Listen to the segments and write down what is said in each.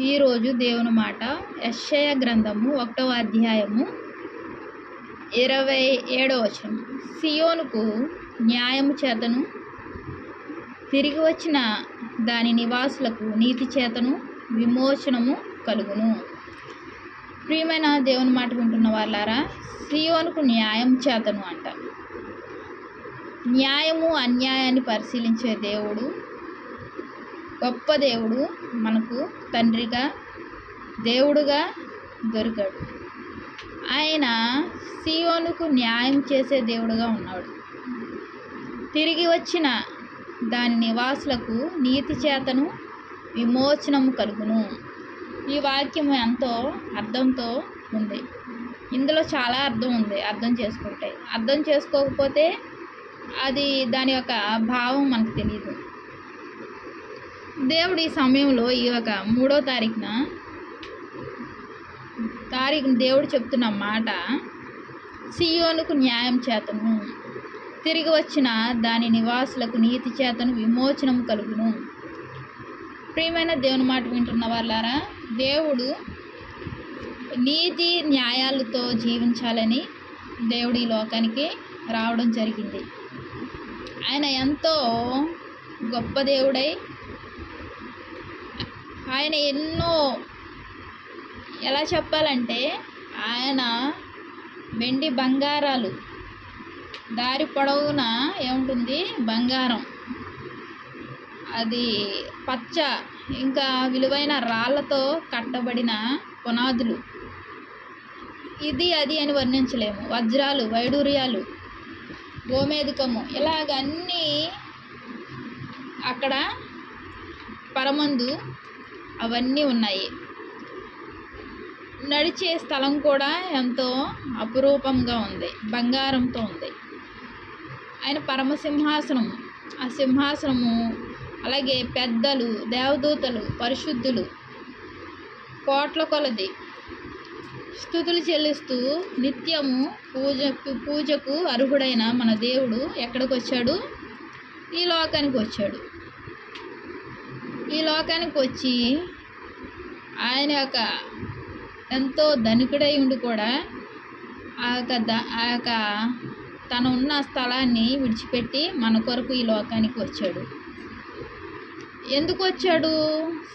ఈరోజు దేవుని మాట యశయ గ్రంథము ఒకటవ అధ్యాయము ఇరవై ఏడవ వచనం. సియోనుకు న్యాయము చేతను తిరిగి వచ్చిన దాని నివాసులకు నీతి చేతను విమోచనము కలుగును. ప్రియమైన దేవుని మాట వింటున్న వాళ్ళారా సియోనుకు న్యాయం చేతను అంట. న్యాయము అన్యాయాన్ని పరిశీలించే దేవుడు గొప్ప దేవుడు మనకు తండ్రిగా దేవుడుగా దొరికాడు. ఆయన సియోనుకు న్యాయం చేసే దేవుడుగా ఉన్నాడు. తిరిగి వచ్చిన దాని నివాసులకు నీతి చేతను విమోచనము కలుగును. ఈ వాక్యం ఎంతో అర్థంతో ఉంది. ఇందులో చాలా అర్థం ఉంది అర్థం చేసుకుంటే. అర్థం చేసుకోకపోతే అది దాని యొక్క భావం మనకు తెలియదు దేవుడు ఈ సమయంలో ఈ యొక్క మూడో తారీఖున తారీఖు దేవుడు చెప్తున్న మాట సియోనుకు న్యాయం చేతను తిరిగి వచ్చిన దాని నివాసులకు నీతి చేతను విమోచనం కలుగును. ప్రియమైన దేవుని మాట వింటున్న వాళ్ళారా దేవుడు నీతి న్యాయాలతో జీవించాలని దేవుడు ఈ లోకానికి రావడం జరిగింది. ఆయన ఎంతో గొప్ప దేవుడై ఆయన ఎన్నో ఎలా చెప్పాలంటే ఆయన వెండి బంగారాలు. దారి పొడవున ఏముంటుంది? బంగారం. అది పచ్చ ఇంకా విలువైన రాళ్ళతో కట్టబడిన పునాదులు. ఇది అది అని వర్ణించలేము. వజ్రాలు వైడూర్యాలు గోమేధికము. ఇలాగన్నీ అక్కడ పరమందు అవన్నీ ఉన్నాయి. నడిచే స్థలం కూడా ఎంతో అపురూపంగా ఉంది బంగారంతో ఉంది. ఆయన పరమసింహాసనము ఆ సింహాసనము అలాగే పెద్దలు దేవదూతలు పరిశుద్ధులు కోట్ల కొలది. స్థుతులు చెల్లిస్తూ నిత్యము పూజకు పూజకు అర్హుడైన మన దేవుడు ఎక్కడికి వచ్చాడు ఈ లోకానికి వచ్చాడు. ఈ లోకానికి వచ్చి ఆయన యొక్క ఎంతో ధనికుడై ఉండి కూడా ఆ యొక్క ద ఆ యొక్క తన ఉన్న స్థలాన్ని విడిచిపెట్టి మన కొరకు ఈ లోకానికి వచ్చాడు ఎందుకు వచ్చాడు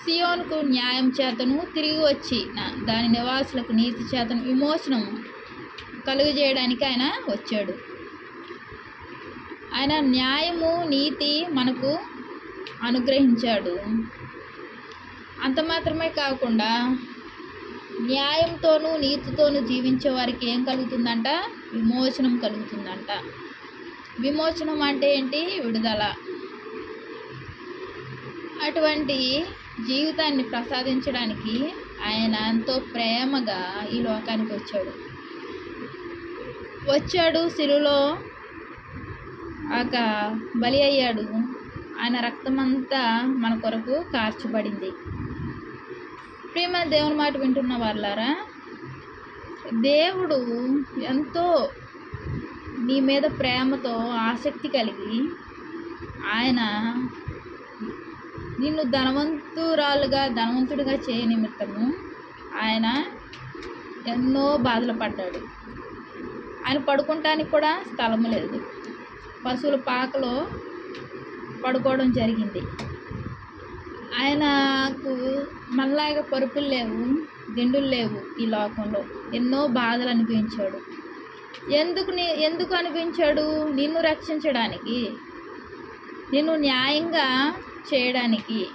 సియోనుకు న్యాయం చేతను తిరిగి వచ్చి దాని నివాసులకు నీతి చేతను విమోచనం కలుగజేయడానికి ఆయన వచ్చాడు. ఆయన న్యాయము నీతి మనకు అనుగ్రహించాడు. అంత మాత్రమే కాకుండా న్యాయంతోనూ నీతితోనూ జీవించే వారికి ఏం కలుగుతుందంట? విమోచనం కలుగుతుందంట. విమోచనం అంటే ఏంటి? విడుదల. అటువంటి జీవితాన్ని ప్రసాదించడానికి ఆయన ఎంతో ప్రేమగా ఈ లోకానికి వచ్చాడు. వచ్చాడు సిరులో ఆక బలి అయ్యాడు. ఆయన రక్తమంతా మన కొరకు కార్చబడింది. ప్రియమైన దేవుని మాట వింటున్న వాళ్ళారా దేవుడు ఎంతో నీ మీద ప్రేమతో ఆసక్తి కలిగి ఆయన నిన్ను ధనవంతురాలుగా ధనవంతుడిగా చేయ నిమిత్తము ఆయన ఎన్నో బాధలు పడ్డాడు. ఆయన పడుకుంటానికి కూడా స్థలము లేదు. పశువుల పాకలో పడుకోవడం జరిగింది. ఆయనకు మళ్ళాగా పరుపులు లేవు దిండులు లేవు ఈ లోకంలో. ఎన్నో బాధలు అనిపించాడు ఎందుకు నీ ఎందుకు అనిపించాడు నిన్ను రక్షించడానికి నిన్ను న్యాయంగా చేయడానికి.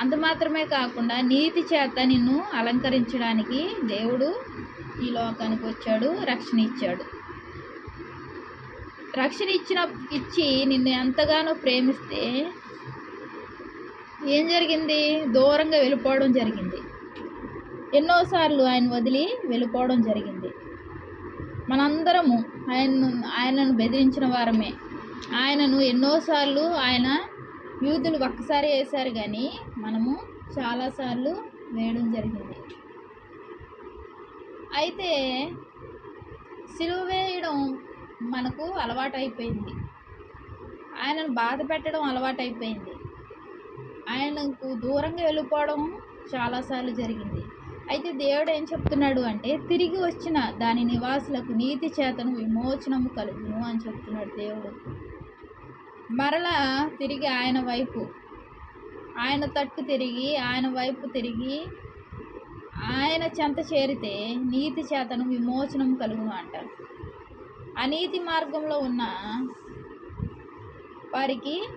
అంత మాత్రమే కాకుండా నీతి చేత నిన్ను అలంకరించడానికి దేవుడు ఈ లోకానికి వచ్చాడు రక్షణ ఇచ్చాడు. రక్షణ ఇచ్చిన ఇచ్చి నిన్ను ఎంతగానో ప్రేమిస్తే ఏం జరిగింది? దూరంగా వెళ్ళిపోవడం జరిగింది. ఎన్నోసార్లు ఆయన వదిలి వెళ్ళిపోవడం జరిగింది. మనందరము ఆయన్ను ఆయనను బెదిరించిన వారమే. ఆయనను ఎన్నోసార్లు ఆయన యూదులు ఒక్కసారి వేశారు కానీ మనము చాలాసార్లు వేయడం జరిగింది. అయితే సిలువ వేయడం మనకు అలవాటైపోయింది. ఆయనను బాధ పెట్టడం అలవాటైపోయింది. ఆయనకు దూరంగా వెళ్ళిపోవడం చాలాసార్లు జరిగింది. అయితే దేవుడు ఏం చెప్తున్నాడు అంటే తిరిగి వచ్చిన దాని నివాసులకు నీతి చేతను విమోచనము కలుగును అని చెప్తున్నాడు దేవుడు. మరలా తిరిగి ఆయన వైపు ఆయన తట్టు తిరిగి ఆయన వైపు తిరిగి ఆయన చెంత చేరితే నీతి చేతను విమోచనం కలుగును అంటారు. అనీతి మార్గంలో ఉన్న వారికి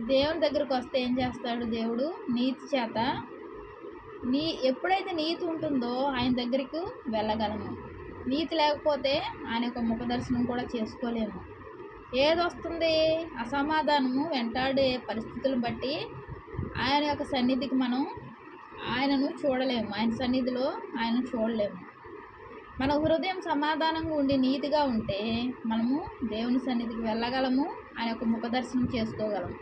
దేవుని దగ్గరకు వస్తే ఏం చేస్తాడు దేవుడు? నీతి చేత నీ ఎప్పుడైతే నీతి ఉంటుందో ఆయన దగ్గరికి వెళ్ళగలము నీతి లేకపోతే ఆయన యొక్క ముఖ దర్శనం కూడా చేసుకోలేము. ఏది వస్తుంది? అసమాధానము వెంటాడే పరిస్థితులను బట్టి ఆయన యొక్క సన్నిధికి మనం ఆయనను చూడలేము. ఆయన సన్నిధిలో ఆయన చూడలేము. మన హృదయం సమాధానంగా ఉండి నీతిగా ఉంటే మనము దేవుని సన్నిధికి వెళ్ళగలము ఆయన యొక్క ముఖదర్శనం చేసుకోగలము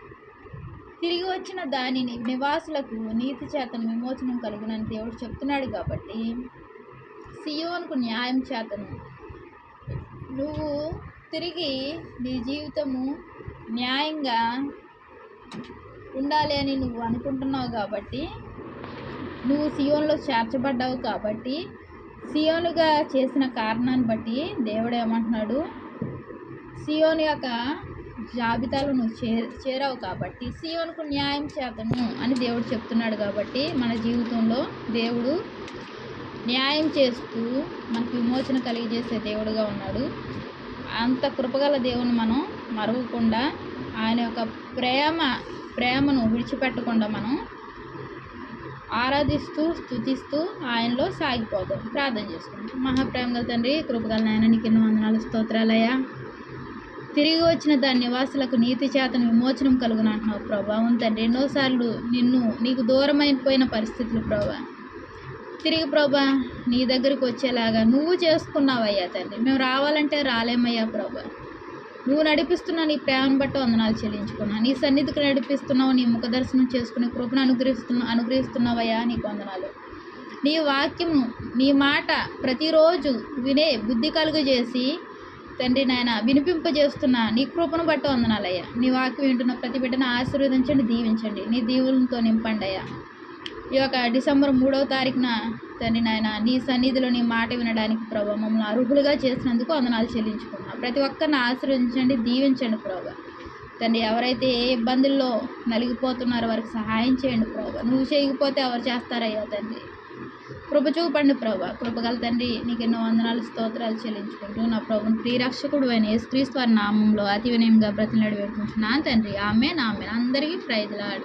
తిరిగి వచ్చిన దానిని నివాసులకు నీతి చేతను విమోచనం కలుగునని దేవుడు చెప్తున్నాడు కాబట్టి సియోనుకు న్యాయం చేతను. నువ్వు తిరిగి నీ జీవితము న్యాయంగా ఉండాలి అని నువ్వు అనుకుంటున్నావు కాబట్టి నువ్వు సియోన్లో చేర్చబడ్డావు కాబట్టి సియోనుగా చేసిన కారణాన్ని బట్టి దేవుడు ఏమంటున్నాడు? సియోను యొక్క జాబితాలో నువ్వు చే చేరావు కాబట్టి సియోనుకు న్యాయం చేతను అని దేవుడు చెప్తున్నాడు కాబట్టి మన జీవితంలో దేవుడు న్యాయం చేస్తూ మనకు విమోచన కలిగజేసే దేవుడుగా ఉన్నాడు. అంత కృపగల దేవుని మనం మరవకుండా ఆయన యొక్క ప్రేమ ప్రేమను విడిచిపెట్టకుండా మనం ఆరాధిస్తూ స్థుతిస్తూ ఆయనలో సాగిపోతాం. ప్రార్థన చేసుకుంటాం. మహాప్రేమ తండ్రి కృపగల నాయన నీకు ఎన్నో వందనాలు స్తోత్రాలయ తిరిగి వచ్చిన దాని నివాసులకు నీతి చేతను విమోచనం కలుగును అంటున్నావు ప్రభావం తండ్రి ఎన్నోసార్లు నిన్ను నీకు దూరమైపోయిన పరిస్థితులు ప్రభా. తిరిగి ప్రభా నీ దగ్గరికి వచ్చేలాగా నువ్వు చేసుకున్నావయ్యా తండ్రి. మేము రావాలంటే రాలేమయ్యా ప్రభా. నువ్వు నడిపిస్తున్న నీ ప్రేమను బట్టి వందనాలు చెల్లించుకున్నా. నీ సన్నిధికి నడిపిస్తున్నావు నీ ముఖ దర్శనం చేసుకునే కృపను అనుగ్రహిస్తున్న అనుగ్రహిస్తున్నావయ్యా నీకు వందనాలు. నీ వాక్యము నీ మాట ప్రతిరోజు వినే బుద్ధి కలుగజేసి తండ్రి నాయన వినిపింపజేస్తున్న నీ కృపను బట్టి వందనాలయ్యా. నీ వాక్యం వింటున్న ప్రతి బిడ్డను ఆశీర్వదించండి దీవించండి. నీ దీవులతో నింపండి అయ్యా ఈ యొక్క డిసెంబర్ మూడవ తారీఖున తండ్రి నాయన నీ సన్నిధిలో నీ మాట వినడానికి ప్రభావ మమ్మల్ని అర్హులుగా చేసినందుకు వందనాలు చెల్లించుకున్నాను ప్రతి ఒక్కరిని ఆశ్రయించండి దీవించండి ప్రభావ తండ్రి ఎవరైతే ఏ ఇబ్బందుల్లో నలిగిపోతున్నారో వారికి సహాయం చేయండి ప్రభావ నువ్వు చేయకపోతే ఎవరు చేస్తారయ్యా తండ్రి? కృప చూపండి ప్రభా. కృపగల తండ్రి నీకు ఎన్నో వందనాలు స్తోత్రాలు చెల్లించుకుంటూ నా ప్రభుని ప్రియరక్షకుడు అయిన యేసుక్రీస్తు వారి నామంలో అతి వినయంగా బ్రతిలాడి పెట్టుకుంటున్నాను తండ్రి. ఆమె నామె అందరికీ ప్రైజ్లాడు